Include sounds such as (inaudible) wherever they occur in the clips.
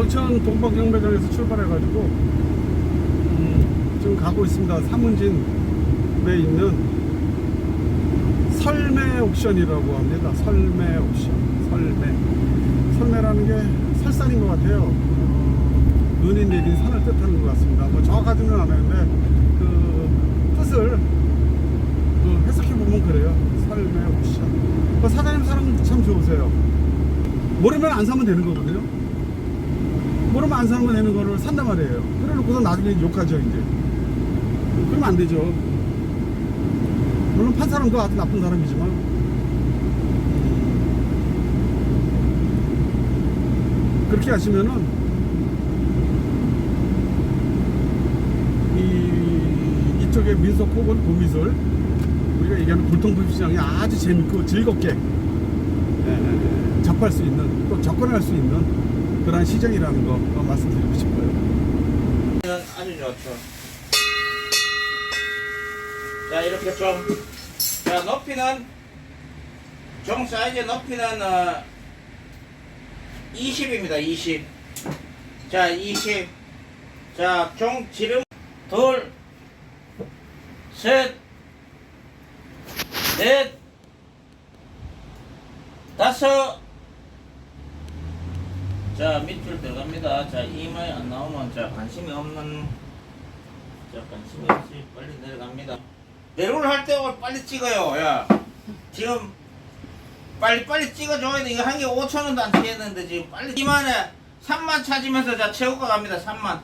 여천 동박 경매장에서 출발해가지고 음, 지금 가고 있습니다. 사문진에 있는 설매 옥션이라고 합니다. 설매 옥션, 설매. 설매라는 게 설산인 것 같아요. 눈이 내린 산을 뜻하는 것 같습니다. 뭐 정확하지는 않았는데 그 뜻을 그 해석해 보면 그래요. 설매 옥션. 그 사장님 사람 참 좋으세요. 모르면 안 사면 되는 거거든요. 모르면 안 사면 되는 거를 산단 말이에요. 그래 놓고서 나중에 욕하죠, 이제. 그러면 안 되죠. 물론 판 사람도 아주 나쁜 사람이지만. 그렇게 하시면은, 이, 이쪽에 민속 혹은 도미솔, 우리가 얘기하는 불통품 시장이 아주 재밌고 즐겁게 예, 접할 수 있는, 또 접근할 수 있는 그러한 시장이라는 거 어, 말씀드리고 싶어요. 아주 좋죠. 자 이렇게 좀, 자 높이는 종 사이즈 높이는 어, 20입니다. 20. 자 20. 자종 지름 둘, 셋, 넷, 다섯. 자 밑줄 들어갑니다. 자 이마에 안 나오면 자 관심이 없는 자 관심이 없이 빨리 내려갑니다. 내려올 할때 빨리 찍어요. 야 지금 빨리 빨리 찍어줘야 돼. 이거 한 개 5천 원도 안 되겠는데 지금 빨리 이만에 3만 찾으면서 자 최고가 갑니다. 3만.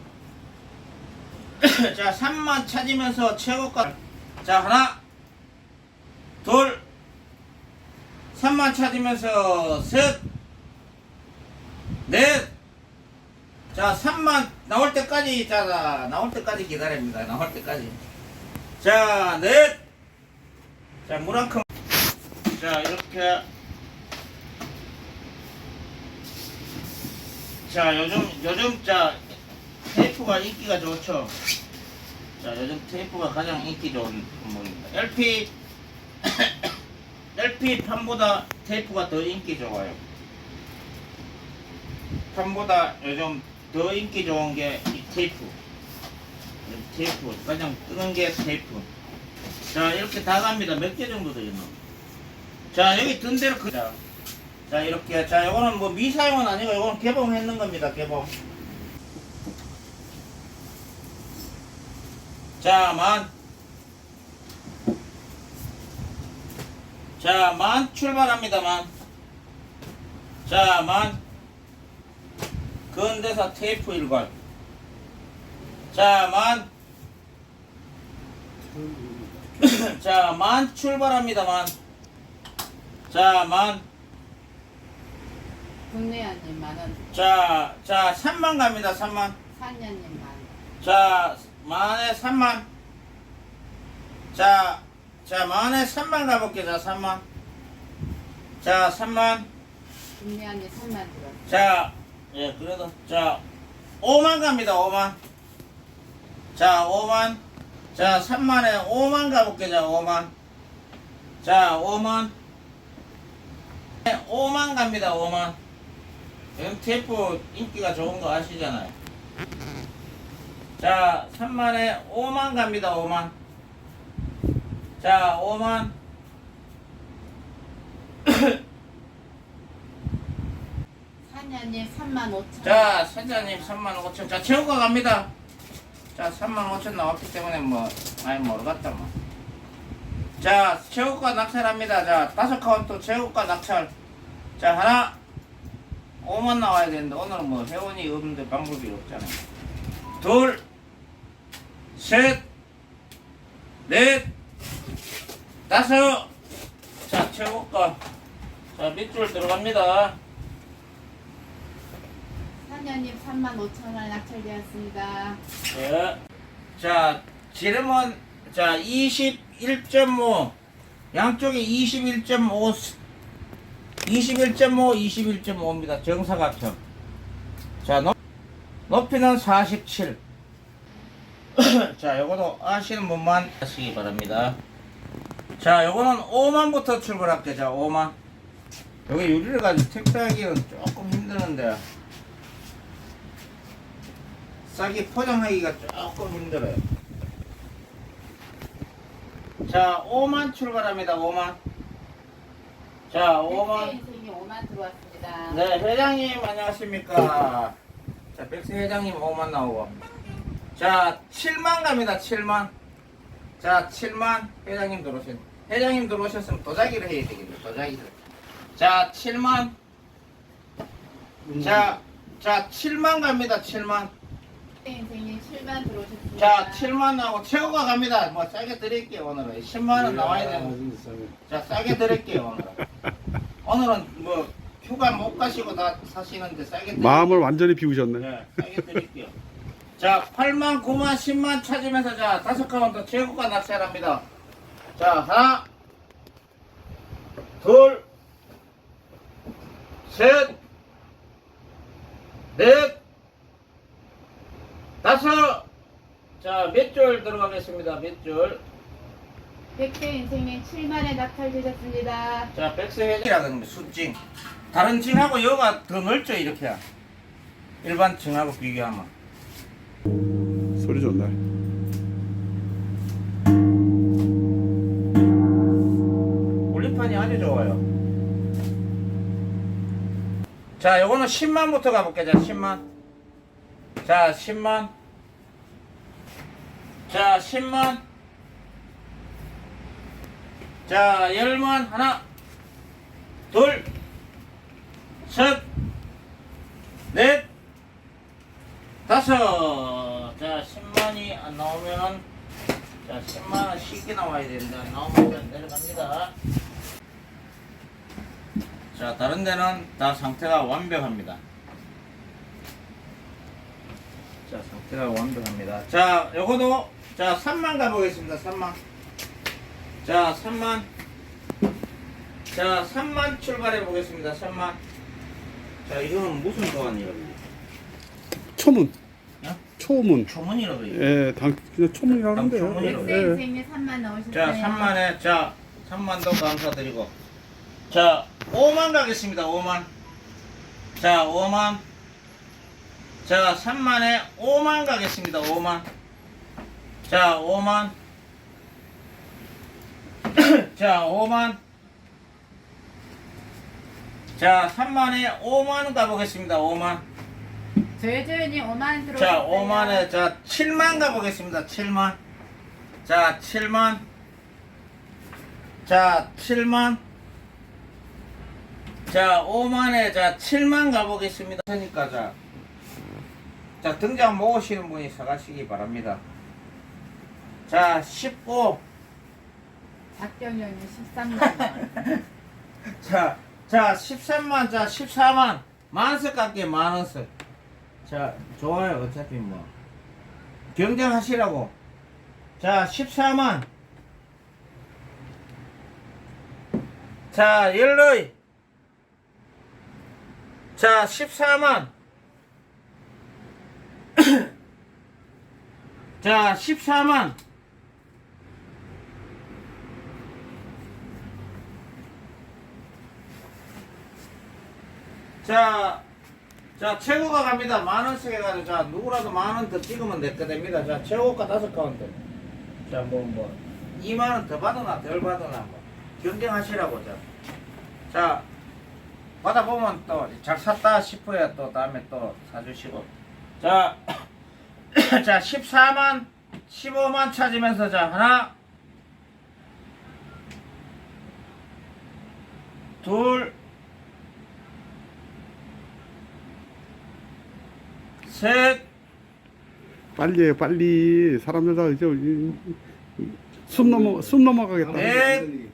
(coughs) 자 3만 찾으면서 최고가 자 하나 둘 3만 찾으면서 셋 넷. 자, 3만 나올 때까지, 자, 자, 나올 때까지 기다립니다. 나올 때까지. 자, 넷. 자, 물 한 컵. 자, 이렇게. 자, 요즘, 요즘, 자, 테이프가 인기가 좋죠. 자, 요즘 테이프가 가장 인기 좋은 품목입니다. LP, LP (coughs) 판보다 테이프가 더 인기 좋아요. 판보다 요즘 더 인기 좋은 게 이 테이프. 이 테이프. 가장 뜨는 게 테이프. 자, 이렇게 다 갑니다. 몇 개 정도 되겠나? 자, 여기 든 대로 그, 자, 자, 이렇게. 자, 요거는 뭐 미사용은 아니고 요거는 개봉했는 겁니다. 개봉. 자, 만. 자, 만 출발합니다. 만. 자, 만. 근대사 테이프 일괄. 자, 만. (clears throat) 자, 만 출발합니다, 만. 자, 만. 국내야님 만원, 자, 자, 3만 갑니다, 3만. 산년님 만원. 자, 만에 3만. 자, 자, 만에 3만 가볼게요, 자, 3만. 자, 3만. 국내야님 3만 들었어. 자, 예, 그래도, 자, 5만 갑니다, 5만. 자, 5만. 자, 3만에 5만 가볼게요, 자, 5만. 자, 5만. 5만 갑니다, 5만. 요즘 테이프 인기가 좋은 거 아시잖아요. 자, 3만에 5만 갑니다, 5만. 자, 5만. (clears throat) 산년님 3만 5천. 자, 선장님 3만 5천. 자, 최고가 갑니다. 자, 3만 5천 나왔기 때문에 뭐 많이 모르겠다 뭐. 자, 최고가 낙찰합니다. 자, 다섯 카운트 최고가 낙찰. 자, 하나 5만 나와야 되는데 오늘은 뭐 회원이 없는데 방법이 없잖아요. 둘, 셋, 넷, 다섯. 자, 최고가. 자, 밑줄 들어갑니다. 산년님 3만 5천 원 낙찰되었습니다. 네. 자, 지름은 자21.5 양쪽에 21.5 21.5 21.5입니다. 정사각형. 자, 높, 높이는 47. (coughs) 자, 요거도 아시는 분만 하시기 바랍니다. 자, 요거는 5만부터 출발할게요. 자, 5만. 여기 유리를 가지고 택배하기는 조금 힘드는데 싸게 포장하기가 조금 힘들어요. 자, 5만 출발합니다. 5만. 자, 5만. 인생이 5만 들어왔습니다. 네, 회장님 안녕하십니까. 자, 백스 회장님 5만 나오고. 자, 7만 갑니다. 7만. 자, 7만 회장님 들어오신. 회장님 들어오셨으면 도자기를 해야 되겠네. 도자기를. 자, 7만. 자, 자, 7만 갑니다. 7만. 인생이 7만 들어오셨습니다. 자, 7만 나오고 최고가 갑니다. 뭐 싸게 드릴게요, 오늘은. 10만 원 나와야 아, 되는. 자, 싸게 드릴게요, 오늘은. 오늘은 뭐 휴가 못 가시고 다 사시는데 싸게 드릴게요. 마음을 완전히 비우셨네. 네, 싸게 드릴게요. 자, 8만, 9만, 10만 찾으면서 자, 다섯 카운터 최고가 낚시합니다. 자, 하나, 둘, 셋, 넷, 다섯. 자, 몇 줄 들어가겠습니다. 몇 줄. 백세 인생이 7만에 낙찰 되셨습니다. 자, 백스헤드라는 게 숫징. 다른 징하고 여가 더 넓죠, 이렇게. 일반 징하고 비교하면. 소리 좋네. 올림판이 아주 좋아요. 자, 요거는 10만부터 가볼게요. 자, 10만. 자, 10만. 자, 10만. 자, 10만. 하나, 둘, 셋, 넷, 다섯. 자, 10만이 안 나오면은 자, 10만원 쉽게 나와야 된다. 나오면 내려갑니다. 자, 다른 데는 다 상태가 완벽합니다. 자, 상태가 완벽합니다. 자, 요거도, 자, 3만 가보겠습니다. 3만. 자, 3만. 자, 3만 출발해 보겠습니다. 3만. 자, 이거는 무슨 도안이라고? 초문. 어? 초문. 초문이라고. 예, 당 그냥 초문이라는데요. 초문이라고. 예. 인생이 3만 넣으셨어요. 자, 3만에, 자, 3만도 감사드리고. 자, 5만 가겠습니다, 5만. 자, 5만. 자, 3만에 5만 가겠습니다, 5만. 자, 5만. (clears throat) 자, 5만. 자, 3만에 5만 가보겠습니다, 5만. 조여조연이 5만 들어오셨어요. 자, 5만에, 자, 7만 가보겠습니다, 7만. 자, 7만. 자, 7만. 자, 5만에, 자, 7만 가보겠습니다. 그러니까, 자. 자, 등장 모으시는 분이 사가시기 바랍니다. 자, 19. 박경영이 13만 원. (laughs) 자, 자, 13만, 자, 14만. 만원씩 깎게, 만원씩. 자, 좋아요. 어차피 뭐. 경쟁하시라고. 자, 14만. 자, 열로이. 자, 14만. (coughs) 자, 14만. 자, 자, 최고가 갑니다. 만 원씩 해가지고, 자, 누구라도 만원 더 찍으면 내거 됩니다. 자, 최고가 다섯 카운트. 자, 뭐, 뭐, 2만 원 더 받으나, 덜 받으나, 뭐, 경쟁하시라고, 자. 자, 받아보면 또, 잘 샀다 싶어야 또, 다음에 또 사주시고. 자, (coughs) 자, 14만, 15만 찾으면서, 자, 하나, 둘, 셋, 빨리 해, 빨리. 사람들 다 이제 숨 넘어 숨 넘어가겠다. 넷.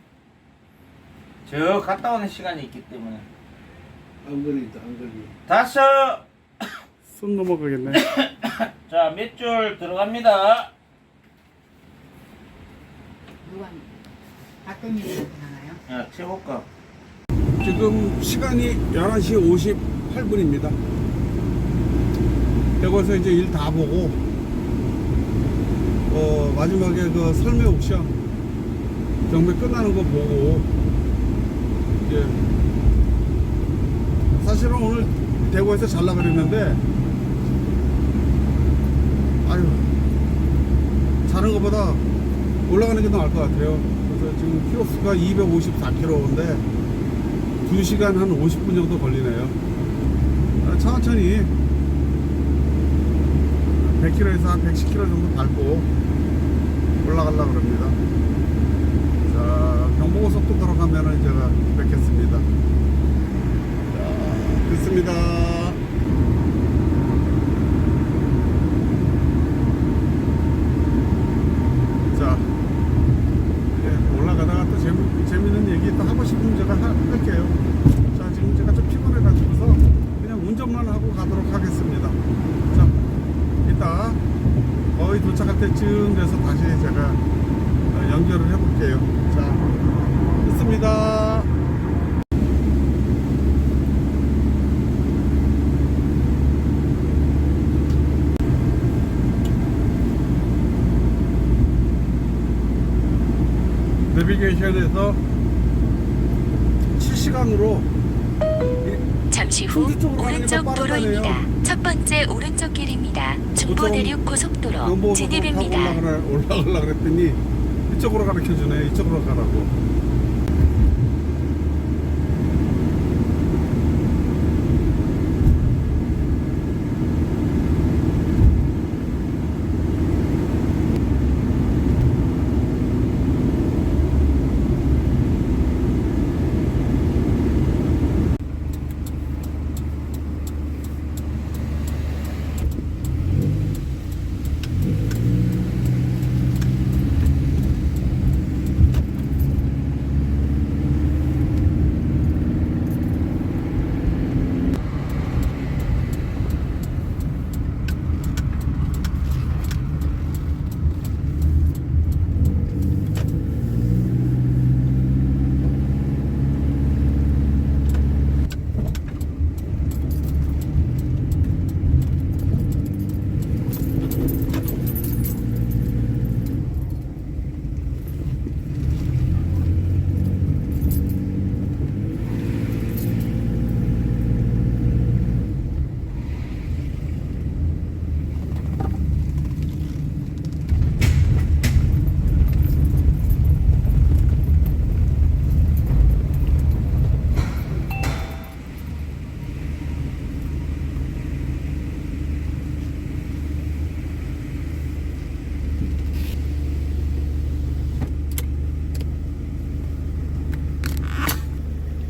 저 갔다 오는 시간이 있기 때문에. 안 걸린다 안 걸려 다섯, 숨 넘어가겠네. (laughs) 자, 몇 줄 들어갑니다. 누가 박경영이 나가요? 야, 최고가. 지금 시간이 11시 58분입니다. 여기서 이제 일 다 보고, 어, 마지막에 그 설매 옥션 경매 끝나는 거 보고, 이제, 사실은 오늘 대구에서 잘라 그랬는데, 아유 자는 것보다 올라가는 게 더 나을 것 같아요. 그래서 지금 키로수가 254km인데 2시간 한 50분 정도 걸리네요. 아, 천천히 100km에서 한 110km 정도 밟고 올라가려고 합니다. 자, 경부고속도 들어가면은 제가 뵙겠습니다. 자, 됐습니다. 자, 이제 올라가다가 또 재미, 재밌는 얘기 또 하고 싶으면 제가 하, 할게요. 자, 지금 제가 좀 피곤해가지고서 그냥 운전만 하고 가도록 하겠습니다. 자, 이따 거의 도착할 때쯤 돼서 다시 제가 어, 연결을 해볼게요. 자, 됐습니다. 내비게이션에서 실시간으로 잠시 후 오른쪽 더 도로입니다. 첫 번째 오른쪽 길입니다. 중부 저쪽은 내륙 고속도로 진입입니다. 올라가라, 올라가려 그랬더니 이쪽으로 가르쳐 주네. 이쪽으로 가라고.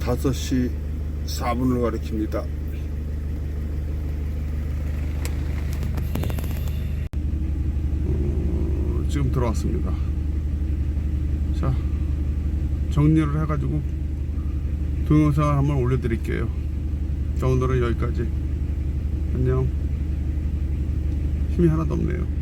다섯 시 4분을 가리킵니다. 어, 지금 들어왔습니다. 자, 정리를 해가지고 동영상을 한번 올려드릴게요. 자, 오늘은 여기까지. 안녕. 힘이 하나도 없네요.